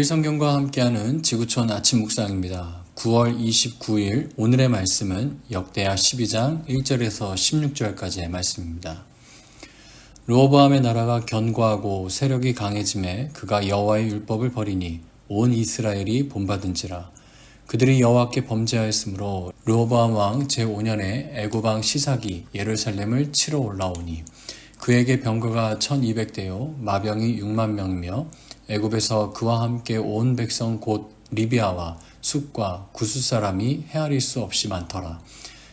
매일 성경과 함께하는 지구촌 아침 묵상입니다. 9월 29일 오늘의 말씀은 역대하 12장 1절에서 16절까지의 말씀입니다. 로보암의 나라가 견고하고 세력이 강해짐에 그가 여호와의 율법을 버리니 온 이스라엘이 본받은지라 그들이 여호와께 범죄하였으므로 르호보암 왕 제5년에 애굽 왕 시삭이 예루살렘을 치러 올라오니 그에게 병거가 1200대요 마병이 6만 명이며 애굽에서 그와 함께 온 백성 곧 리비아와 숲과 구스 사람이 헤아릴 수 없이 많더라.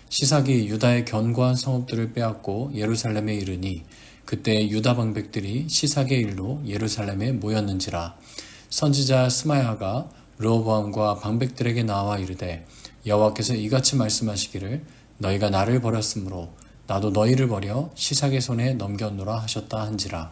시삭이 유다의 견고한 성읍들을 빼앗고 예루살렘에 이르니 그때 유다 방백들이 시삭의 일로 예루살렘에 모였는지라 선지자 스마야가 르호보암과 방백들에게 나와 이르되 여호와께서 이같이 말씀하시기를 너희가 나를 버렸으므로 나도 너희를 버려 시삭의 손에 넘겼노라 하셨다 한지라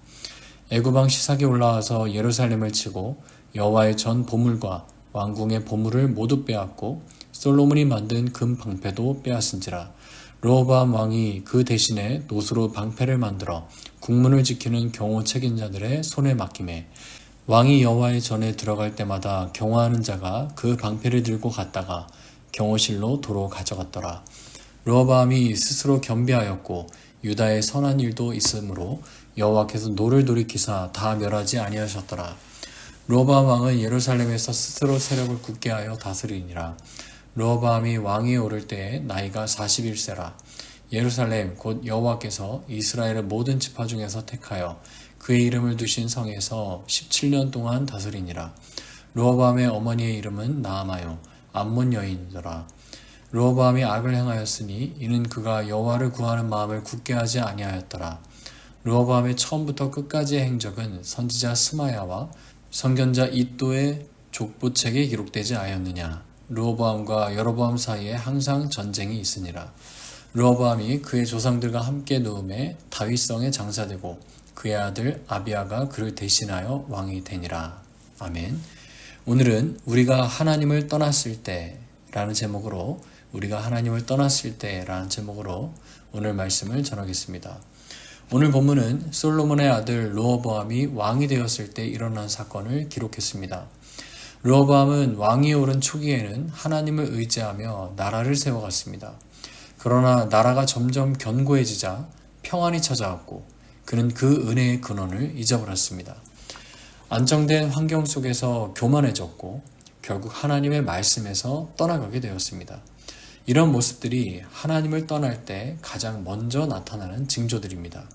애굽왕 시삭이 올라와서 예루살렘을 치고 여호와의 전 보물과 왕궁의 보물을 모두 빼앗고 솔로몬이 만든 금 방패도 빼앗은지라 로호밤 왕이 그 대신에 노수로 방패를 만들어 국문을 지키는 경호 책임자들의 손에 맡김에 왕이 여호와의 전에 들어갈 때마다 경호하는 자가 그 방패를 들고 갔다가 경호실로 도로 가져갔더라. 로호밤이 스스로 겸비하였고 유다의 선한 일도 있으므로 여호와께서 노를 돌이키사 다 멸하지 아니하셨더라. 로바암 왕은 예루살렘에서 스스로 세력을 굳게 하여 다스리니라. 로바암이 왕위에 오를 때에 나이가 41세라. 예루살렘 곧 여호와께서 이스라엘의 모든 지파 중에서 택하여 그의 이름을 두신 성에서 17년 동안 다스리니라. 로바암의 어머니의 이름은 나아마요 암몬 여인이더라. 로바암이 악을 행하였으니 이는 그가 여호와를 구하는 마음을 굳게 하지 아니하였더라. 르호보암의 처음부터 끝까지의 행적은 선지자 스마야와 선견자 이또의 족보책에 기록되지 않았느냐. 르호보암과 여로보암 사이에 항상 전쟁이 있으니라. 르호보암이 그의 조상들과 함께 누움에 다윗성에 장사되고 그의 아들 아비아가 그를 대신하여 왕이 되니라. 아멘. 오늘은 우리가 하나님을 떠났을 때라는 제목으로 우리가 하나님을 떠났을 때라는 제목으로 오늘 말씀을 전하겠습니다. 오늘 본문은 솔로몬의 아들 로어보암이 왕이 되었을 때 일어난 사건을 기록했습니다. 로어보암은 왕이 오른 초기에는 하나님을 의지하며 나라를 세워갔습니다. 그러나 나라가 점점 견고해지자 평안이 찾아왔고 그는 그 은혜의 근원을 잊어버렸습니다. 안정된 환경 속에서 교만해졌고 결국 하나님의 말씀에서 떠나가게 되었습니다. 이런 모습들이 하나님을 떠날 때 가장 먼저 나타나는 징조들입니다.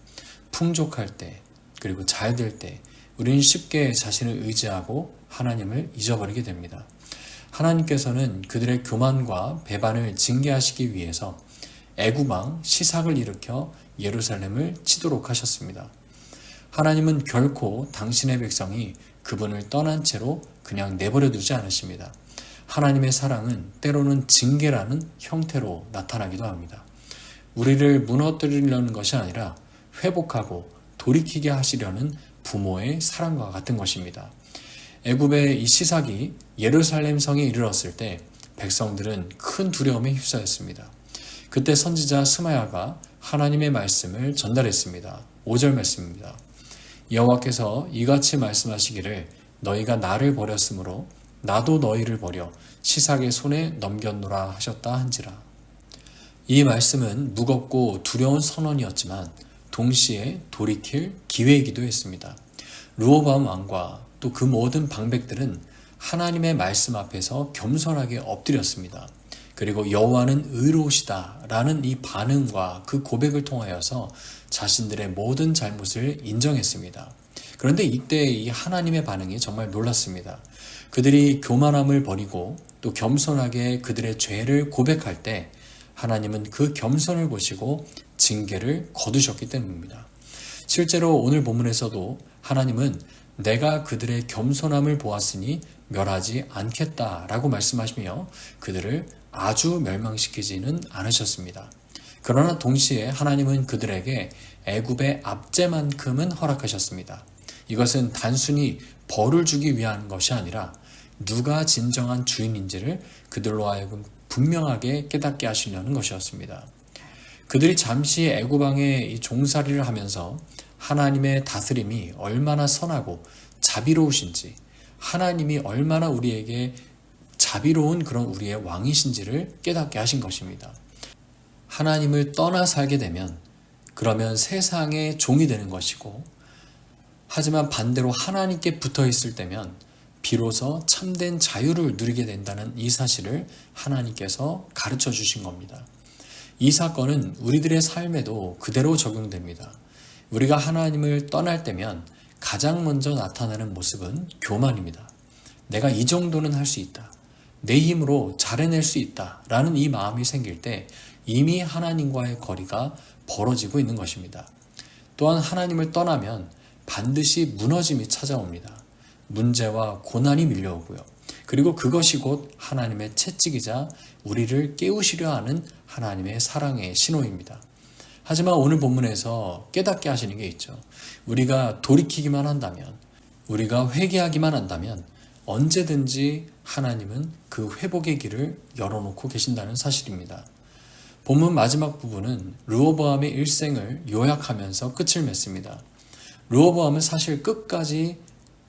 풍족할 때, 그리고 잘 될 때, 우리는 쉽게 자신을 의지하고 하나님을 잊어버리게 됩니다. 하나님께서는 그들의 교만과 배반을 징계하시기 위해서 애구망 시삭을 일으켜 예루살렘을 치도록 하셨습니다. 하나님은 결코 당신의 백성이 그분을 떠난 채로 그냥 내버려 두지 않으십니다. 하나님의 사랑은 때로는 징계라는 형태로 나타나기도 합니다. 우리를 무너뜨리려는 것이 아니라 회복하고 돌이키게 하시려는 부모의 사랑과 같은 것입니다. 애굽의 이 시삭이 예루살렘 성에 이르렀을 때 백성들은 큰 두려움에 휩싸였습니다. 그때 선지자 스마야가 하나님의 말씀을 전달했습니다. 5절 말씀입니다. 여호와께서 이같이 말씀하시기를 너희가 나를 버렸으므로 나도 너희를 버려 시삭의 손에 넘겼노라 하셨다 한지라. 이 말씀은 무겁고 두려운 선언이었지만 동시에 돌이킬 기회이기도 했습니다. 루오밤 왕과 또 그 모든 방백들은 하나님의 말씀 앞에서 겸손하게 엎드렸습니다. 그리고 여호와는 의로우시다라는 이 반응과 그 고백을 통하여서 자신들의 모든 잘못을 인정했습니다. 그런데 이때 이 하나님의 반응이 정말 놀랐습니다. 그들이 교만함을 버리고 또 겸손하게 그들의 죄를 고백할 때 하나님은 그 겸손을 보시고 징계를 거두셨기 때문입니다. 실제로 오늘 본문에서도 하나님은 내가 그들의 겸손함을 보았으니 멸하지 않겠다라고 말씀하시며 그들을 아주 멸망시키지는 않으셨습니다. 그러나 동시에 하나님은 그들에게 애굽의 압제만큼은 허락하셨습니다. 이것은 단순히 벌을 주기 위한 것이 아니라 누가 진정한 주인인지를 그들로 하여금 분명하게 깨닫게 하시려는 것이었습니다. 그들이 잠시 애굽왕의 종살이를 하면서 하나님의 다스림이 얼마나 선하고 자비로우신지 하나님이 얼마나 우리에게 자비로운 그런 우리의 왕이신지를 깨닫게 하신 것입니다. 하나님을 떠나 살게 되면 그러면 세상의 종이 되는 것이고 하지만 반대로 하나님께 붙어 있을 때면 비로소 참된 자유를 누리게 된다는 이 사실을 하나님께서 가르쳐 주신 겁니다. 이 사건은 우리들의 삶에도 그대로 적용됩니다. 우리가 하나님을 떠날 때면 가장 먼저 나타나는 모습은 교만입니다. 내가 이 정도는 할 수 있다. 내 힘으로 잘해낼 수 있다. 라는 이 마음이 생길 때 이미 하나님과의 거리가 벌어지고 있는 것입니다. 또한 하나님을 떠나면 반드시 무너짐이 찾아옵니다. 문제와 고난이 밀려오고요. 그리고 그것이 곧 하나님의 채찍이자 우리를 깨우시려 하는 하나님의 사랑의 신호입니다. 하지만 오늘 본문에서 깨닫게 하시는 게 있죠. 우리가 돌이키기만 한다면, 우리가 회개하기만 한다면 언제든지 하나님은 그 회복의 길을 열어놓고 계신다는 사실입니다. 본문 마지막 부분은 르호보암의 일생을 요약하면서 끝을 맺습니다. 르호보암은 사실 끝까지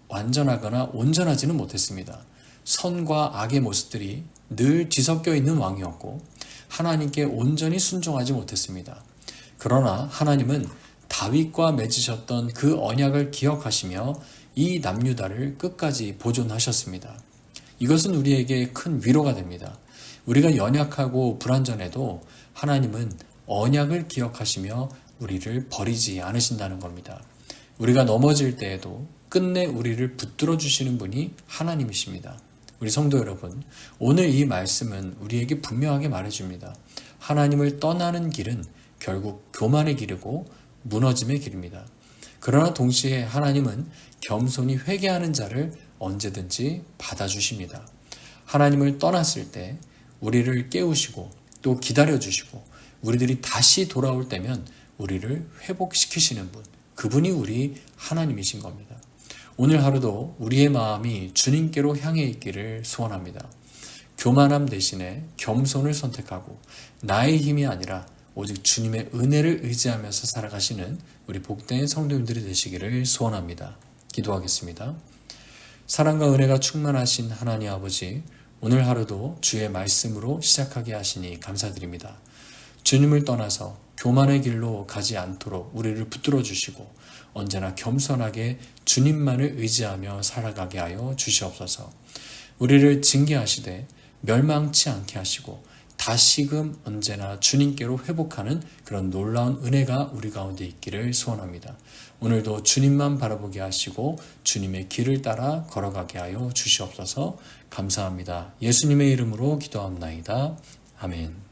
완전하거나 온전하지는 못했습니다. 선과 악의 모습들이 늘 뒤섞여 있는 왕이었고 하나님께 온전히 순종하지 못했습니다. 그러나 하나님은 다윗과 맺으셨던 그 언약을 기억하시며 이 남유다를 끝까지 보존하셨습니다. 이것은 우리에게 큰 위로가 됩니다. 우리가 연약하고 불완전해도 하나님은 언약을 기억하시며 우리를 버리지 않으신다는 겁니다. 우리가 넘어질 때에도 끝내 우리를 붙들어 주시는 분이 하나님이십니다. 우리 성도 여러분, 오늘 이 말씀은 우리에게 분명하게 말해줍니다. 하나님을 떠나는 길은 결국 교만의 길이고 무너짐의 길입니다. 그러나 동시에 하나님은 겸손히 회개하는 자를 언제든지 받아주십니다. 하나님을 떠났을 때 우리를 깨우시고 또 기다려주시고 우리들이 다시 돌아올 때면 우리를 회복시키시는 분, 그분이 우리 하나님이신 겁니다. 오늘 하루도 우리의 마음이 주님께로 향해 있기를 소원합니다. 교만함 대신에 겸손을 선택하고 나의 힘이 아니라 오직 주님의 은혜를 의지하면서 살아가시는 우리 복된 성도님들이 되시기를 소원합니다. 기도하겠습니다. 사랑과 은혜가 충만하신 하나님 아버지, 오늘 하루도 주의 말씀으로 시작하게 하시니 감사드립니다. 주님을 떠나서 교만의 길로 가지 않도록 우리를 붙들어 주시고 언제나 겸손하게 주님만을 의지하며 살아가게 하여 주시옵소서. 우리를 징계하시되 멸망치 않게 하시고 다시금 언제나 주님께로 회복하는 그런 놀라운 은혜가 우리 가운데 있기를 소원합니다. 오늘도 주님만 바라보게 하시고 주님의 길을 따라 걸어가게 하여 주시옵소서 감사합니다. 예수님의 이름으로 기도합나이다. 아멘.